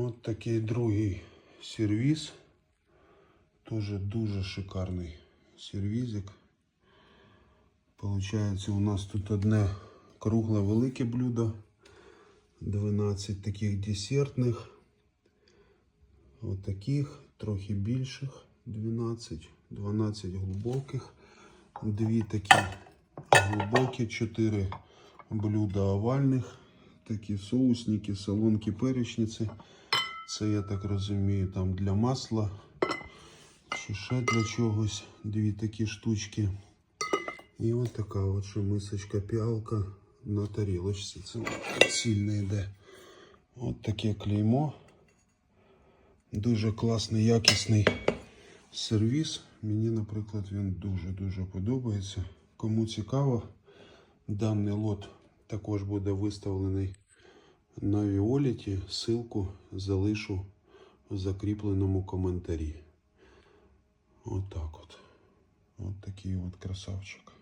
От такий другий сервіс. Тоже дуже шикарний сервізик. Получається, у нас тут одне кругле велике блюдо. 12 таких десертних. От таких, трохи більших. 12, 12 глибоких. Дві такі глибокі, 4 блюда овальних. Такі соусники, солонки, перечниці. Це, я так розумію, там для масла. Чи ще для чогось. Дві такі штучки. І от така от ще мисочка піалка на тарілочці. Це сильно йде. От таке клеймо. Дуже класний, якісний сервіс. Мені, наприклад, він дуже-дуже подобається. Кому цікаво, даний лот також буде виставлений на Віоліті. Ссылку залишу в закріпленому коментарі. Отак от. От такий от красавчик.